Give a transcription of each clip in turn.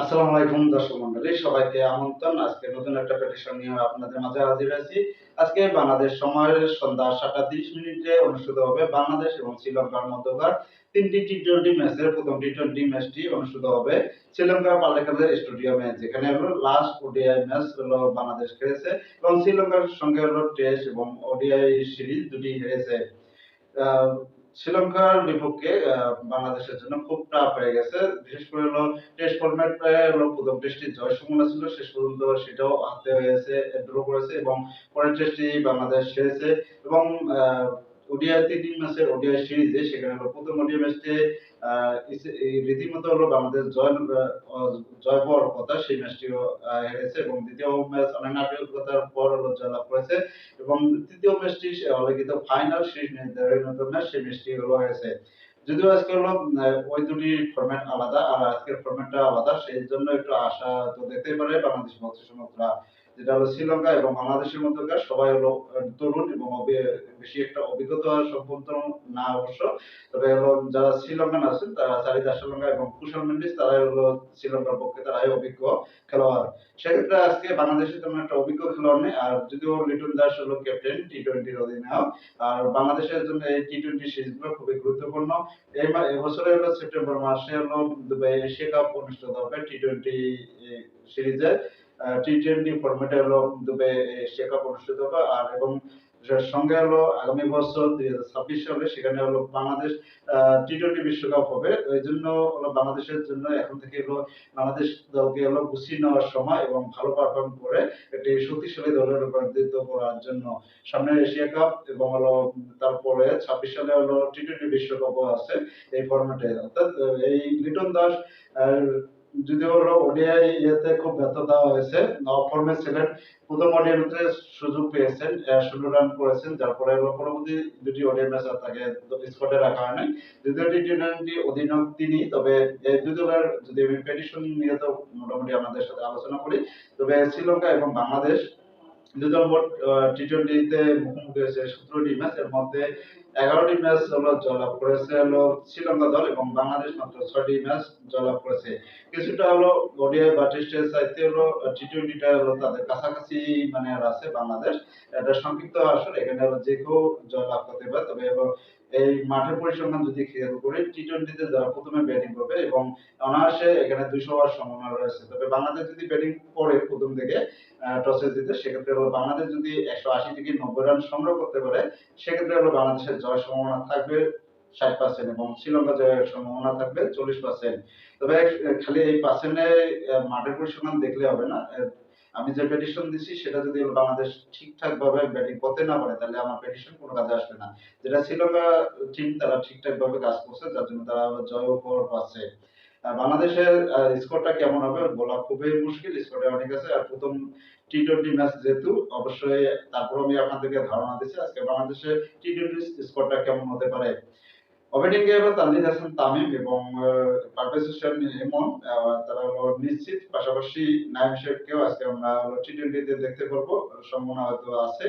আসসালামু আলাইকুম দর্শক মন্ডলী, সবাইকে আমন্ত্রণ। আজকে নতুন একটা পেটিশন নিয়ে আপনাদের মাঝে হাজির আজকে বাংলাদেশ সময়ের সন্ধ্যা সাতটা তিরিশ মিনিটে অনুষ্ঠিত হবে বাংলাদেশ এবং শ্রীলঙ্কার মধ্যকার। তিনটি টি টোয়েন্টি ম্যাচের প্রথম টি টোয়েন্টি ম্যাচটি অনুষ্ঠিত হবে শ্রীলঙ্কার পাল্লেকালের স্টেডিয়ামে, যেখানে লাস্ট ওডিআই ম্যাচ হলো বাংলাদেশ খেলেছে এবং শ্রীলঙ্কার সঙ্গে হলো টেস্ট এবং ওডিআই সিরিজ দুটি হেরেছে। শ্রীলঙ্কার বিপক্ষে বাংলাদেশের জন্য খুব টাফ হয়ে গেছে। বিশেষ করে হলো টেস্ট ফরম্যাট হলো প্রথম টেস্টটি জয় সম্ভাবনা ছিল, শেষ পর্যন্ত সেটাও হাতে হয়েছে ড্র করেছে এবং পরের টেস্টটি বাংলাদেশ হেরেছে এবং ওডিআই তিন ম্যাচের ওডিআই সিরিজে, সেখানে প্রথম ওডিআই ম্যাচে রীতিমতো হলো জয় জয় পাওয়ার কথা, সেই ম্যাচটিও হেরেছে এবং দ্বিতীয় ম্যাচ অনেক পর হলো জয়লাভ করেছে এবং তৃতীয় ম্যাচটি হলো কিন্তু ফাইনাল সিরিজ ম্যাচ, সেই ম্যাচটি হলো যদিও আজকে হলো ওই দুটি ফরম্যাট আলাদা, আর আজকের ফরম্যাটটা আলাদা, সেই জন্য একটু আশা তো দেখতেই পারে বাংলাদেশ সমর্থকরা। যেটা হলো শ্রীলঙ্কা এবং বাংলাদেশের মধ্যকার সবাই হলো তরুণ এবং বেশি একটা অভিজ্ঞতা সম্পন্ন না অবশ্য। তবে হলো যারা শ্রীলঙ্কান আছেন, তারা চারিদা শ্রীলঙ্কা এবং কুশল মেন্ডিস, তারাই হলো শ্রীলঙ্কার পক্ষে তারাই অভিজ্ঞ খেলোয়াড়। সেক্ষেত্রে আজকে বাংলাদেশের তেমন একটা অভিজ্ঞ খেলোয়াড় নেই, আর যদিও লিটন দাস হলো ক্যাপ্টেন টি টোয়েন্টির অধিনায়ক আর বাংলাদেশের জন্য এই টি টোয়েন্টি সিরিজগুলো খুবই গুরুত্বপূর্ণ। এই এবছরে হলো সেপ্টেম্বর মাসে হলো দুবাই এশিয়া কাপ অনুষ্ঠিত হবে টি টোয়েন্টি সিরিজে। টি টোয়েন্টি হলো দুবাই এশিয়া কাপ অনুষ্ঠিত হবে। আর এবং সঙ্গে হলো আগামী বছর দুই হাজার ছাব্বিশ সালে সেখানে হলো বাংলাদেশ টি টোয়েন্টি বিশ্বকাপ হবে। জন্য হলো বাংলাদেশের জন্য এখন থেকে হলো বাংলাদেশ দলকে হলো গুছিয়ে নেওয়ার সময় এবং ভালো পারফর্ম করে একটি শক্তিশালী দলে রূপান্তরিত করার জন্য। সামনে এশিয়া কাপ এবং হলো তারপরে ছাব্বিশ সালে হলো টি টোয়েন্টি বিশ্বকাপও আছে এই ফরম্যাটে অর্থাৎ এই লিটন দাস হলো ওডিআই ইয়েতে খুব ফর্মে ছিলেন প্রথম ওডিআইতে সুযোগ পেয়েছেন ষোলো রান করেছেন পরবর্তী দুটি ওডিআই ম্যাচ তাকে স্কোয়াডে রাখা হয় নাই। টি টোয়েন্টি তিনি, তবে এই যদি নিয়ে তো মোটামুটি আমাদের সাথে আলোচনা করি, তবে শ্রীলঙ্কা এবং বাংলাদেশ দুই মোট টি টোয়েন্টিতে মুখোমুখি হয়েছে সতেরোটি ম্যাচ এর মধ্যে এগারোটি ম্যাচ হলো জয়লাভ করেছে হলো শ্রীলঙ্কা দল এবং বাংলাদেশ মাত্র ছয়টি ম্যাচ জয়লাভ করেছে। কিছুটা হলো ওডিআই বা টেস্টের চাইতে হলো টি টোয়েন্টিটা হলো তাদের কাছাকাছি মানে আছে বাংলাদেশ। এটা সংক্ষিপ্ত আসলে এখানে হলো যে কেউ জয়লাভ করতে পারে। তবে এবং এই মাঠের পরিসংখ্যান যদি খেয়াল করি টি টোয়েন্টিতে যারা প্রথমে ব্যাটিং করবে এবং অনায়াসে এখানে দুইশো হওয়ার সম্ভাবনা রয়েছে। তবে বাংলাদেশ যদি ব্যাটিং করে প্রথম থেকে টসে জিতে, সেক্ষেত্রে হলো বাংলাদেশ যদি একশো আশি থেকে নব্বই রান সংগ্রহ করতে পারে, সেক্ষেত্রে হলো বাংলাদেশের জয়ের সম্ভাবনা থাকবে, ষাট পার্সেন্ট এবং শ্রীলঙ্কা জয়ের সম্ভাবনা থাকবে চল্লিশ পার্সেন্ট তবে খালি এই পার্সেন্টে মাঠের পরিসংখ্যান দেখলে হবে না। আমি যে প্রেডিকশন দিচ্ছি সেটা যদি বাংলাদেশ ঠিকঠাক ভাবে ব্যাটিং করতে না পারে, তাহলে আমার প্রেডিকশন কোনো কাজে আসবে না। যেটা শ্রীলঙ্কা টিম তারা ঠিকঠাক ভাবে কাজ করছে, যার জন্য তারা জয় উপহার পাচ্ছে বাংলাদেশের স্কোরটা কেমন হবে? বলা খুবই মুশকিল স্কোরটা অনেক আছে। আর প্রথম টি টোয়েন্টি ম্যাচ যেহেতু, অবশ্যই তারপর আমি আপনাদেরকে ধারণা দিচ্ছি আজকে বাংলাদেশের টি টোয়েন্টি স্কোরটা কেমন হতে পারে। এ হলো তানজিদ হাসান, তামিম এবং পারভেজ হোসেন তারা হলো নিশ্চিত। পাশাপাশি শেখকেও আজকে আমরা টি টোয়েন্টিতে দেখতে পারব। সম্ভাবনা হয়তো আছে।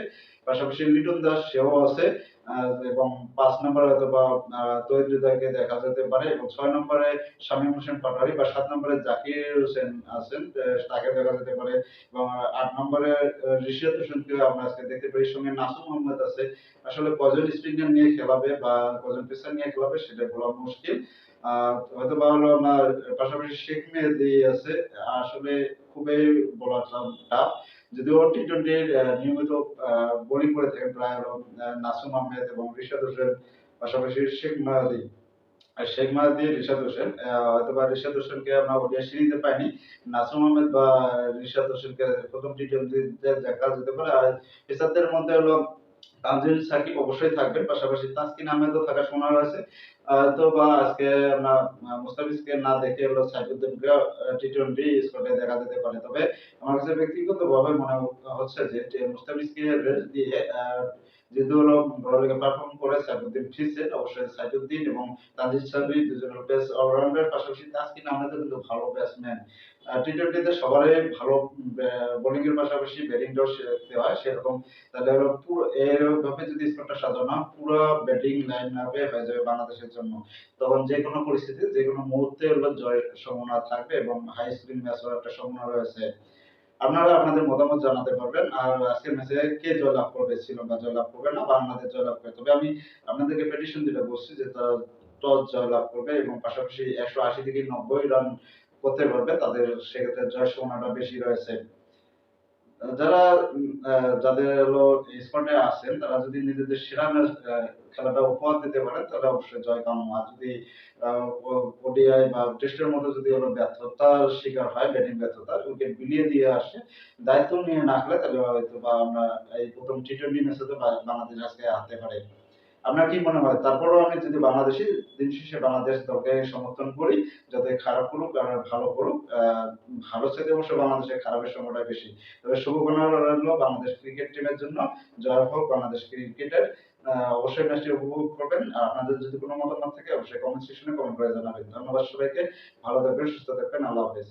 পাশাপাশি লিটন দাস, সেও আছে। এবং পাঁচ নম্বরে হয়তো বা তৈরি দেখা যেতে পারে এবং ছয় নম্বরে শামীম হোসেন পাটোয়ারি বা সাত নম্বরে জাকির হোসেন আছেন তাকে দেখা যেতে পারে এবং আট নম্বরে আহ, হোসেনকে আমরা আজকে দেখতে পারি। সঙ্গে নাসুম মোহাম্মদ আছে। আসলে কজন স্পিনার নিয়ে খেলাবে বা কজন পেসার নিয়ে খেলাবে সেটা বলা মুশকিল। হয়তো বা হলো আপনার পাশাপাশি শেখ মেহেদি আছে। আসলে খুবই বলা টাফ যদিও টি টোয়েন্টির নিয়মিত বোলিং করে থাকেন প্রায় নাসুম আহমেদ এবং রিশাদ হোসেন, পাশাপাশি শেখ মাহাদি। শেখ মাহাদি, রিশাদ হোসেন হয়তো বা রিশাদ হোসেনকে আমরা ওডিয়া সিরিজে পাইনি। নাসুম আহমেদ বা রিশাদ হোসেনকে প্রথম টি টোয়েন্টিতে দেখা যেতে পারে। আর পেসারদের মধ্যে হলো তানজিল সাকিব অবশ্যই থাকবেন, পাশাপাশি তাসকিন আহমেদও থাকার শোনা আছে তো বা আজকে আমরা মুস্তাফিজকে না দেখে হলো সাইফুদ্দিনকে টি টোয়েন্টি স্কোয়াডে দেখা যেতে পারে। তবে আমার কাছে ব্যক্তিগতভাবে মনে হচ্ছে যে যে মুস্তাফিজকে রেস্ট দিয়ে যেহেতু হলো পারফর্ম করে, সাইফুদ্দিন অবশ্যই সাইফুদ্দিন এবং তানজিদ দুজন বেস্ট অলরাউন্ডার পাশাপাশি তাসকিন কিন্তু ভালো ব্যাটসম্যান টি টোয়েন্টিতে সবারই ভালো বোলিং এর পাশাপাশি শিখতে হয়, সেরকম তাহলে হলো পুরো যদি সাজানো পুরো ব্যাটিং লাইন আপে হয়ে যাবে বাংলাদেশের জন্য। তখন যে কোনো পরিস্থিতি যে কোনো মুহূর্তে হলো জয়ের সম্ভাবনা থাকবে এবং হাই স্কোরিং ম্যাচ হওয়ার একটা সম্ভাবনা রয়েছে। আপনারা আপনাদের মতামত জানাতে পারবেন। আর আজকের ম্যাচে কে জয়লাভ করবে শ্রীলঙ্কা জয়লাভ করবে না বাংলাদেশ জয়লাভ করবে তবে আমি আপনাদেরকে পেটিশন যেটা বলছি যে, তারা টস জয়লাভ করবে এবং পাশাপাশি একশো আশি থেকে নব্বই রান করতে পারবে। তাদের সেক্ষেত্রে জয়ের সম্ভাবনাটা বেশি রয়েছে। যারা যাদের হলো স্কোয়াডে আছেন, তারা যদি নিজেদের সেরা খেলাটা উপহার দিতে পারে, তাহলে অবশ্যই জয় কাম্য। আর যদি ওডিআই বা টেস্টের মতো যদি হলো ব্যর্থতার শিকার হয়, ব্যাটিং ব্যর্থতা উইকেট বিলিয়ে দিয়ে আসে, দায়িত্ব নিয়ে না খেলে, তাহলে হয়তো বা আমরা এই প্রথম টি টোয়েন্টি ম্যাচে তো বাংলাদেশ আজকে হারতে পারে। আপনার কি মনে হয়? তারপরেও আমি যদি বাংলাদেশি দিন শেষে বাংলাদেশ দলকে সমর্থন করি, যাতে খারাপ করুক আর ভালো করুক ভালো চাইতে অবশ্য বাংলাদেশের খারাপের সংখ্যাটা বেশি। তবে শুভকামনা রইল বাংলাদেশ ক্রিকেট টিমের জন্য। জয় হোক বাংলাদেশ ক্রিকেটের অবশ্যই ম্যাচটি উপভোগ করবেন। আর আপনাদের যদি কোনো মতামত থাকে, অবশ্যই কমেন্ট সেকশনে কমেন্ট করে জানাবেন। ধন্যবাদ সবাইকে। ভালো থাকবেন, সুস্থ থাকবেন। আল্লাহ হাফেজ।